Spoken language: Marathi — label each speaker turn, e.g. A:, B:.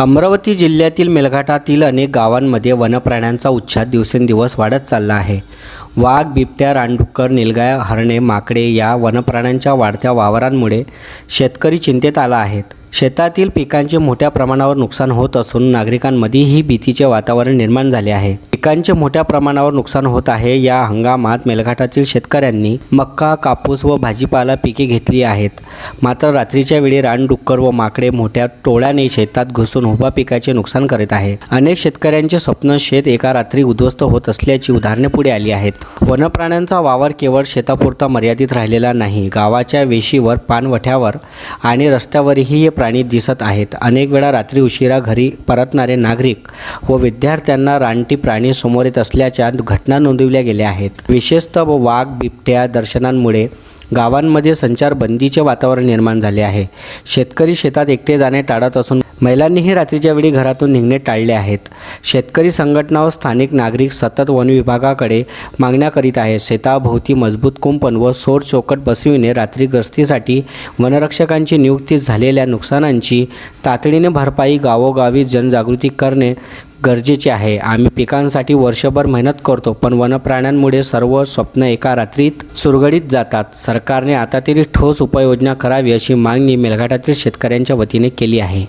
A: अमरावती जिल्ह्यातील मेलघाटातील अनेक गावांमध्ये वनप्राण्यांचा उच्छाद दिवसेंदिवस वाढत चालला आहे. वाघ बिबट्या रानडुक्कर निलगाय हरणे माकडे या वनप्राण्यांच्या वाढत्या वावरांमुळे शेतकरी चिंतेत आला आहेत. शेतातील पिकांचे मोठ्या प्रमाणावर नुकसान होत असून नागरिकांमध्येही भीतीचे वातावरण निर्माण झाले आहे. पिकांचे मोठ्या प्रमाणावर नुकसान होत आहे या हंगामात मेलघाटातील शेतकऱ्यांनी मक्का कापूस व भाजीपाला पिके घेतली आहेत. मात्र रात्रीच्या वेळी रानडुक्कर व माकडे मोठ्या टोळ्याने शेतात घुसून उभा पिकाचे नुकसान करीत आहे. अनेक शेतकऱ्यांचे स्वप्न शेत एका रात्री उद्ध्वस्त होत असल्याची उदाहरणे पुढे आली आहेत. वनप्राण्यांचा वावर केवळ शेतापुरता मर्यादित राहिलेला नाही गावाच्या वेशीवर पानवठ्यावर आणि रस्त्यावरही हे प्राणी दिसत आहेत. अनेक वेळा रात्री उशिरा घरी परतणारे नागरिक व विद्यार्थ्यांना रानटी प्राणी समोर येत असल्याच्या घटना नोंदवल्या गेल्या आहेत. विशेषतः वाघ बिबट्या दर्शनांमुळे गावांमध्ये संचारबंदीचे वातावरण निर्माण झाले आहे. शेतकरी शेतात एकटे जाणे टाळत असून महिलांनीही रात्रीच्या वेळी घरातून निघणे टाळले आहेत. शेतकरी संघटना व स्थानिक नागरिक सतत वन विभागाकडे मागण्या करीत आहेत. शेताभोवती मजबूत कुंपण व सोर चौकट बसविणे रात्री गस्तीसाठी वनरक्षकांची नियुक्ती झालेल्या नुकसानांची तातडीने भरपाई गावोगावी जनजागृती करणे गरजेचे आहे. आम्ही पिकांसाठी वर्षभर मेहनत करतो पण वनप्राण्यांमुळे सर्व स्वप्न एका रात्रीत सुरगडीत जातात. सरकारने आता तरी ठोस उपाययोजना करावी अशी मागणी मेलघाटातील शेतकऱ्यांच्या वतीने केली आहे.